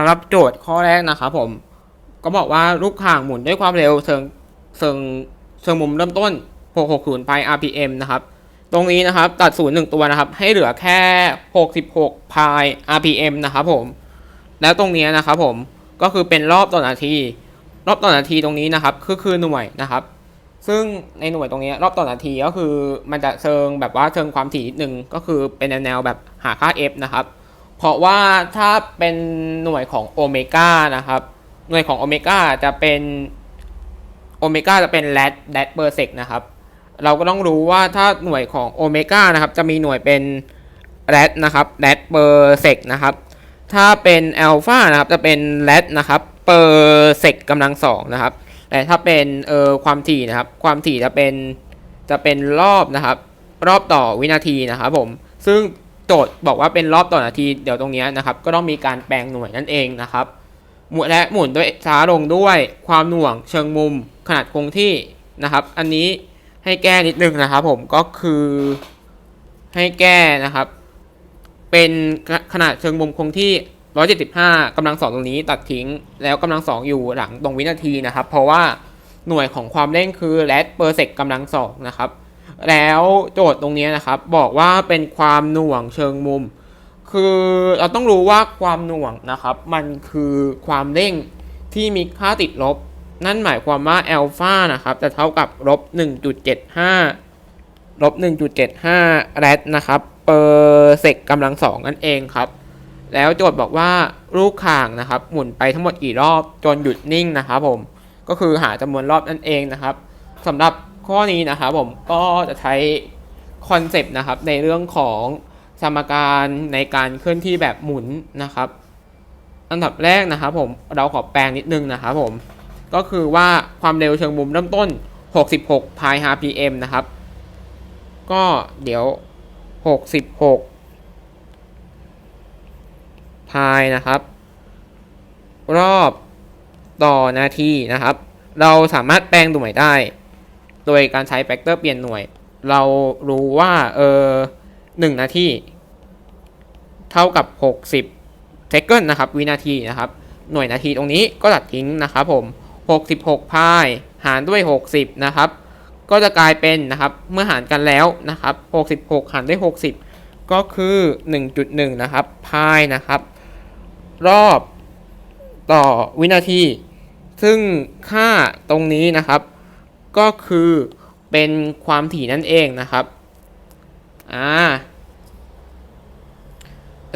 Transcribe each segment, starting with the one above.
สำหรับโจทย์ข้อแรกนะครับผม ก็บอกว่าลูกข่างหมุนด้วยความเร็วเชิงเชิงเชิงมุมเริ่มต้น 660 pi rpm นะครับ ตรงนี้นะครับตัดศูนย์หนึ่งตัวนะครับ ให้เหลือแค่ 66 pi rpm นะครับผม แล้วตรงนี้นะครับผมก็คือเป็นรอบต่อนาที รอบต่อนาทีตรงนี้นะครับคือคือหน่วยนะครับ ซึ่งในหน่วยตรงนี้รอบต่อนาทีก็คือมันจะเชิงแบบว่าเชิงความถี่นิดนึงก็คือเป็นแนวแบบหาค่า f นะครับ เพราะว่าถ้าเป็นหน่วยของโอเมก้านะครับ หน่วยของโอเมก้าจะเป็นโอเมก้าจะเป็นแรดแรดเปอร์เซกนะครับ เราก็ต้องรู้ว่าถ้าหน่วยของโอเมก้านะครับ จะมีหน่วยเป็นแรดนะครับแรดเปอร์เซกนะครับ ถ้าเป็นอัลฟานะครับ จะเป็นแรดนะครับเปอร์เซกกำลังสองนะครับ แต่ถ้าเป็นเอ่อความถี่นะครับ ความถี่จะเป็นจะเป็นรอบนะครับ รอบต่อวินาทีนะครับผม ซึ่ง โจทย์บอกว่าเป็นรอบต่อนาทีเดี๋ยวตรงนี้นะครับ ก็ต้องมีการแปลงหน่วยนั่นเองนะครับหมุนและหมุนด้วยช้าลงด้วยความหน่วงเชิงมุมขนาดคงที่นะครับ อันนี้ให้แก้นิดนึงนะครับ ผมก็คือให้แก้นะครับ เป็นขนาดเชิงมุมคงที่ 175กำลังสองตรงนี้ตัดทิ้ง แล้วกำลังสองอยู่หลังตรงวินาทีนะครับ เพราะว่าหน่วยของความเร่งคือแรดเปอร์เซกกำลังสองนะครับ แล้วโจทย์ตรงนี้นะครับ บอกว่าเป็นความหน่วงเชิงมุม คือเราต้องรู้ว่าความหน่วงนะครับ มันคือความเร่งที่มีค่าติดลบ นั่นหมายความว่าอัลฟานะครับ จะเท่ากับลบ1.75ลบ1.75แรดนะครับเปอร์เซกกำลังสองนั่นเองครับ แล้วโจทย์บอกว่าลูกข่างนะครับ หมุนไปทั้งหมดกี่รอบจนหยุดนิ่งนะครับผมก็คือหาจำนวนรอบนั่นเองนะครับสำหรับ ข้อนี้นะครับผมก็จะใช้คอนเซปต์นะครับในเรื่องของสมการในการเคลื่อนที่แบบหมุนนะครับอันดับแรกนะครับผมเราขอแปลงนิดนึงนะครับผมก็คือว่าความเร็วเชิงมุมเริ่มต้น 66 pi rpm นะครับ ก็เดี๋ยว 66 พายนะครับ รอบต่อนาทีนะครับ เราสามารถแปลงหน่ได้ โดยการใช้แฟกเตอร์เปลี่ยนหน่วย เรารู้ว่าเออหนึ่งนาทีเท่ากับ 60 เซคันนะครับ วินาทีนะครับ หน่วยนาทีตรงนี้ก็ตัดทิ้งนะครับผม 66 พายหารด้วย 60 นะครับ ก็จะกลายเป็นนะครับ เมื่อหารกันแล้วนะครับ 66 หารด้วย 60 ก็คือ 1.1 นะครับ พายนะครับ รอบต่อวินาที ซึ่งค่าตรงนี้นะครับ ก็คือเป็นความถี่นั่นเองนะครับ อ่า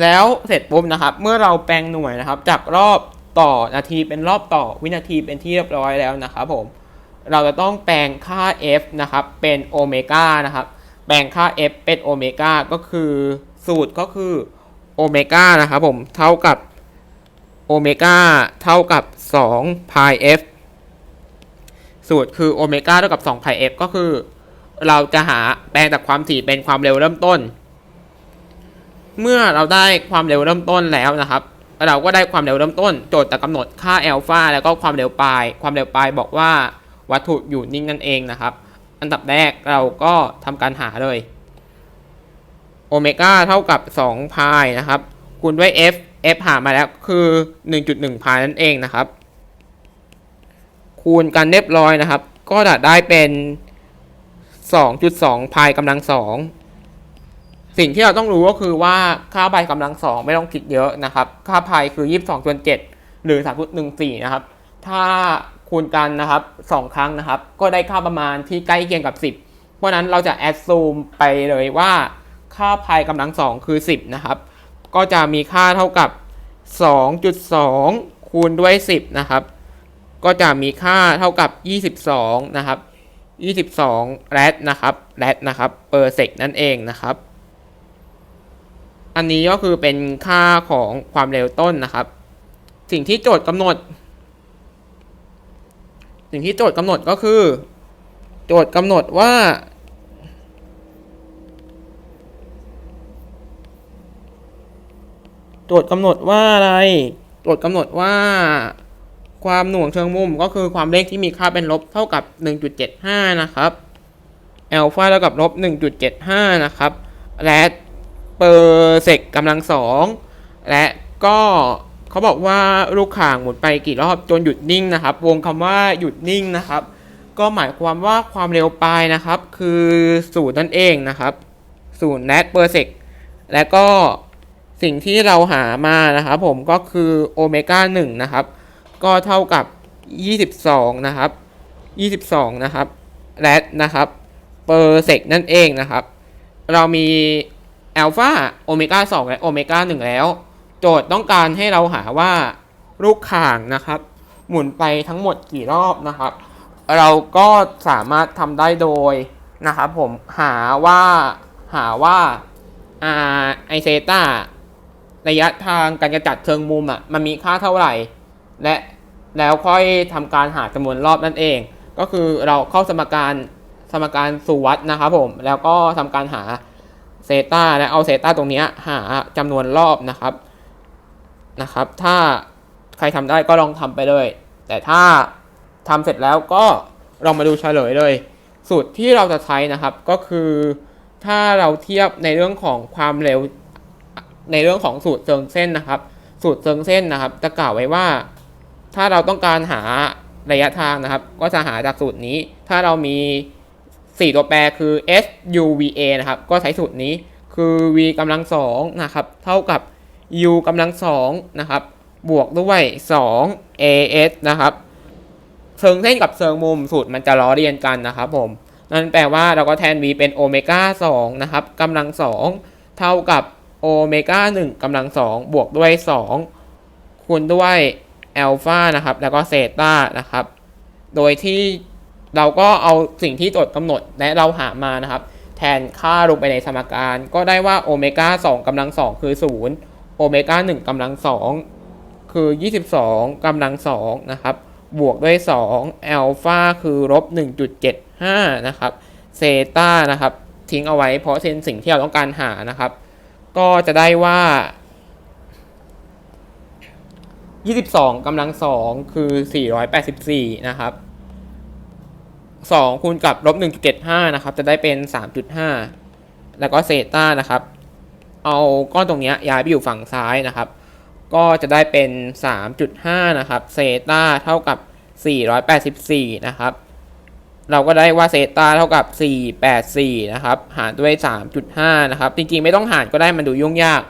แล้วเสร็จปุ๊บนะครับ เมื่อเราแปลงหน่วยนะครับ จากรอบต่อนาทีเป็นรอบต่อวินาทีเป็นที่เรียบร้อยแล้วนะครับผม เราจะต้องแปลงค่า f นะครับ เป็นโอเมก้านะครับ แปลงค่า f เป็นโอเมก้าก็คือสูตรก็คือโอเมก้านะครับผม เท่ากับโอเมก้าเท่ากับ2 pi f สูตรคือโอเมก้าเท่ากับ2 pi f ก็คือ เราจะหาแปลงจากความถี่เป็นความเร็วเริ่มต้น เมื่อเราได้ความเร็วเริ่มต้นแล้วนะครับ เราก็ได้ความเร็วเริ่มต้น โจทย์จะกำหนดค่าอัลฟาแล้วก็ความเร็วปลาย ความเร็วปลายบอกว่าวัตถุอยู่นิ่งนั่นเองนะครับ อันดับแรกเราก็ทำการหาเลยโอเมก้าเท่ากับ2พายนะครับคูณด้วย f f หามาแล้วคือ 1.1พายนั่นเองนะครับ คูณกันเรียบร้อยนะครับ ก็จะได้เป็น 2.2 พายกำลังสองสิ่งที่เราต้องรู้ก็คือว่าค่าพายกำลังสองไม่ต้องคิดเยอะนะครับ ค่าพายคือ 22.7หรือ 3.14 นะครับ ถ้าคูณกันนะครับ 2 ครั้งนะครับ ก็ได้ค่าประมาณที่ใกล้เคียงกับ 10 เพราะฉะนั้นเราจะแอดซูมไปเลยว่าค่าพายกำลังสองคือ 10 นะครับ ก็จะมีค่าเท่ากับ 2.2 คูณด้วย 10 นะครับ ก็จะมีค่าเท่ากับ 22 นะครับ 22แรดนะครับแรดนะครับเปอร์เซกนั่นเองนะครับ อันนี้ก็คือเป็นค่าของความเร็วต้นนะครับ สิ่งที่โจทย์กำหนด สิ่งที่โจทย์กำหนดก็คือ โจทย์กำหนดว่าโจทย์กำหนดว่าอะไร โจทย์กำหนดว่า ความหน่วงเชิงมุมก็คือความเลขที่มีค่าเป็นลบเท่ากับ 1.75 นะครับอัลฟาเท่ากับลบ 1.75 นะครับ และเปอร์เซกกำลังสองและก็เขาบอกว่าลูกข่างหมุนไปกี่รอบจนหยุดนิ่งนะครับ วงคำว่าหยุดนิ่งนะครับ ก็หมายความว่าความเร็วปลายนะครับ คือศูนย์นั่นเองนะครับศูนย์แนตเปอร์เซกและก็สิ่งที่เราหามานะครับผมก็คือโอเมก้า1นะครับ ก็เท่ากับ 22 นะครับ 22 นะครับแรดนะครับเปอร์เซกนั่นเองนะครับ เรามีอัลฟาโอเมก้า2และโอเมก้า1แล้ว โจทย์ต้องการให้เราหาว่าลูกข่างนะครับ หมุนไปทั้งหมดกี่รอบนะครับ เราก็สามารถทำได้โดยนะครับผมหาว่าหาว่าอ่าไอเซตาระยะทางการกระจัดเชิงมุมอะมันมีค่าเท่าไหร่ และ แล้วค่อยทำการหาจำนวนรอบนั่นเอง ก็คือเราเข้าสมการสมการสูวัดนะครับผม แล้วก็ทำการหาเซตาและเอาเซตาตรงนี้หาจำนวนรอบนะครับนะครับ ถ้าใครทำได้ก็ลองทำไปเลย แต่ถ้าทำเสร็จแล้วก็ลองมาดูเฉลยเลย สูตรที่เราจะใช้นะครับก็คือถ้าเราเทียบในเรื่องของความเร็วในเรื่องของสูตรเชิงเส้นนะครับ สูตรเชิงเส้นนะครับ จะกล่าวไว้ว่า ถ้าเราต้องการหาระยะทางนะครับ ก็จะหาจากสูตรนี้ ถ้าเรามี 4 ตัวแปรคือ s u v a นะครับ ก็ใช้สูตรนี้คือ v กำลังสองนะครับ เท่ากับ u กำลังสองนะครับ บวกด้วย 2 as นะครับเชิงเส้นกับเชิงมุมสูตรมันจะล้อเลียนกันนะครับผม นั่นแปลว่าเราก็แทน v เป็นโอเมก้า2นะครับกำลังสองเท่ากับโอเมก้า1กำลังสองบวกด้วย 2 คูณด้วย อัลฟานะครับ แล้วก็เซต้านะครับ โดยที่เราก็เอาสิ่งที่โจทย์กำหนดและเราหามานะครับ แทนค่าลงไปในสมการ ก็ได้ว่าโอเมก้า2กำลัง 2 คือ 0 โอเมก้า1กำลัง 2 คือ 22กำลัง2นะครับ บวกด้วย2อัลฟาคือลบ1.75 นะครับเซต้านะครับ ทิ้งเอาไว้เพราะเป็นสิ่งที่เราต้องการหานะครับ ก็จะได้ว่า 22กำลัง2คือ 484 นะครับ2คูณกับลบ1.75 นะครับ จะได้เป็น 3.5 แล้วก็เซตานะครับ เอาก้อนตรงเนี้ยย้ายไปอยู่ฝั่งซ้ายนะครับ ก็จะได้เป็น 3.5 นะครับเซต้าเท่ากับ 484 นะครับ เราก็ได้ว่าเซต้าเท่ากับ 484 นะครับ หารด้วย 3.5 นะครับ จริงๆ ไม่ต้องหารก็ได้มันดูยุ่งยาก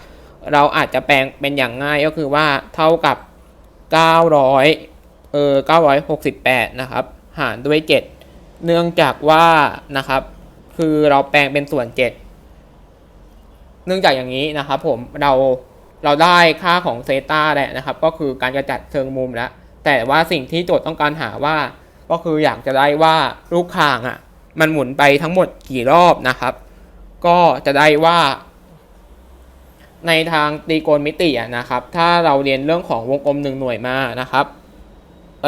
เราอาจจะแปลงเป็นอย่างง่ายก็คือว่าเท่ากับ 900เออ968 นะครับ หารด้วย 7 เนื่องจากว่านะครับ คือเราแปลงเป็นส่วน 7 เนื่องจากอย่างนี้นะครับผมเราเราได้ค่าของเซตาแหละนะครับ ก็คือการกระจัดเชิงมุมแล้วแต่ว่าสิ่งที่โจทย์ต้องการหาว่า ก็คืออยากจะได้ว่าลูกข่างอะ มันหมุนไปทั้งหมดกี่รอบนะครับ ก็จะได้ว่า ในทางตรีโกณมิติอะนะครับ ถ้าเราเรียนเรื่องของวงกลมหนึ่งหน่วยมานะครับ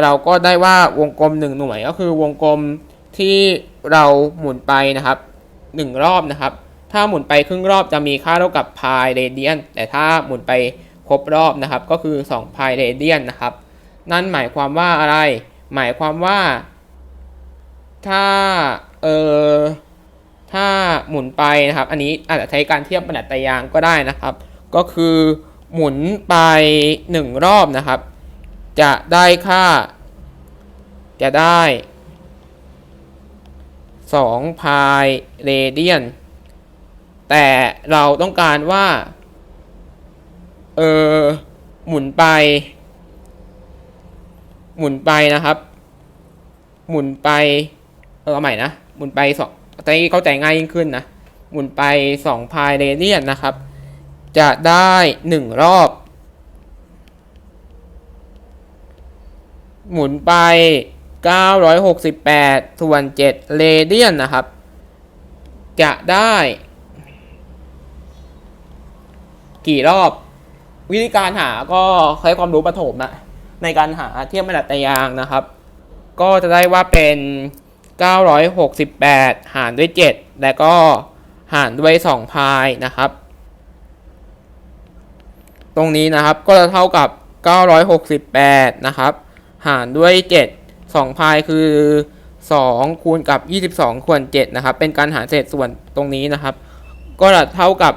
เราก็ได้ว่าวงกลมหนึ่งหน่วยก็คือวงกลมที่เราหมุนไปนะครับหนึ่งรอบนะครับ ถ้าหมุนไปครึ่งรอบจะมีค่าเท่ากับพายเรเดียนแต่ถ้าหมุนไปครบรอบนะครับ ก็คือ2พายเรเดียนนะครับ นั่นหมายความว่าอะไร หมายความว่า ถ้าเออ ถ้าหมุนไปนะครับ อันนี้อาจจะใช้การเทียบขนาดตายางก็ได้นะครับ ก็คือหมุนไปหนึ่งรอบนะครับ จะได้ค่า จะได้2พายเรเดียน แต่เราต้องการว่า เออหมุนไป หมุนไปนะครับ หมุนไป เออเอาใหม่นะ หมุนไปสอง จะได้เข้าใจง่ายยิ่งขึ้นนะ หมุนไป2พายเรเดียนนะครับ จะได้ 1 รอบ หมุนไป 968 ส่วน 7 เรเดียนนะครับ จะได้ กี่รอบ วิธีการหาก็ใช้ความรู้ประถมอะในการหาเทียบระดับตายางนะครับ ก็จะได้ว่าเป็น 968 หารด้วย 7 แล้วก็หารด้วย 2 พายนะครับ ตรงนี้นะครับก็จะเท่ากับ 968 นะครับ หารด้วย 7 2 พายคือ 2 คูณกับ 22คูณ7นะครับ เป็นการหารเศษส่วนตรงนี้นะครับ ก็จะเท่ากับ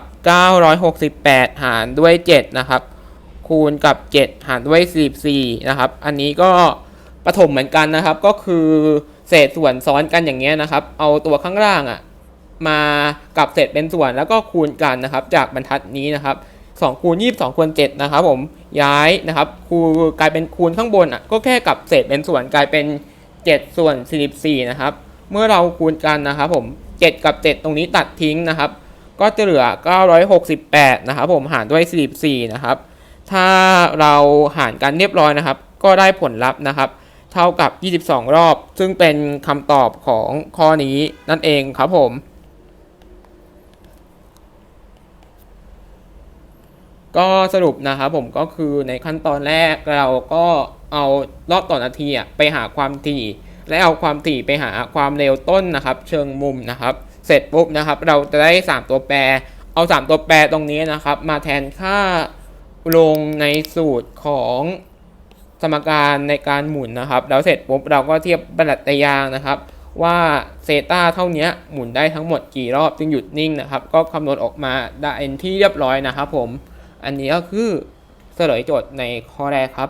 968 หารด้วย 7 นะครับคคูณกับ 7 หารด้วย 44 นะครับ อันนี้ก็ปฐมเหมือนกันนะครับก็คือ เศษส่วนซ้อนกันอย่างเงี้ยนะครับ เอาตัวข้างล่างอะ่ะมากับเศษเป็นส่วนแล้วก็คูณกันนะครับ จากบรรทัดนี้นะครับ2คูณ22คูณ7นะครับผมย้ายนะครับคูณกลายเป็นคูณข้างบนอะก็แค่กับเศษเป็นส่วนกลายเป็น 7 ส่วน 44 นะครับ เมื่อเราคูณกันนะครับผม 7 กับ 7 ตรงนี้ตัดทิ้งนะครับ ก็จะเหลือ 968 นะครับผมหารด้วย 44 นะครับ ถ้าเราหารกันเรียบร้อยนะครับ ก็ได้ผลลัพธ์นะครับ เท่ากับ 22 รอบ ซึ่งเป็นคำตอบของข้อนี้นั่นเองครับผม ก็สรุปนะครับผมก็คือในขั้นตอนแรกเราก็เอารอบต่อนาทีอะไปหาความถี่ และเอาความถี่ไปหาความเร็วต้นนะครับ เชิงมุมนะครับ เสร็จปุ๊บนะครับ เราจะได้ 3 ตัวแปร เอา 3 ตัวแปรตรงนี้นะครับ มาแทนค่าลงในสูตรของ สมการในการหมุนนะครับ แล้วเสร็จปุ๊บเราก็เทียบปรัตยางนะครับ ว่าเซต้าเท่านี้หมุนได้ทั้งหมดกี่รอบจึงหยุดนิ่งนะครับ ก็คำนวณออกมาได้ที่เรียบร้อยนะครับผม อันนี้ก็คือเฉลยโจทย์ในข้อแรกครับ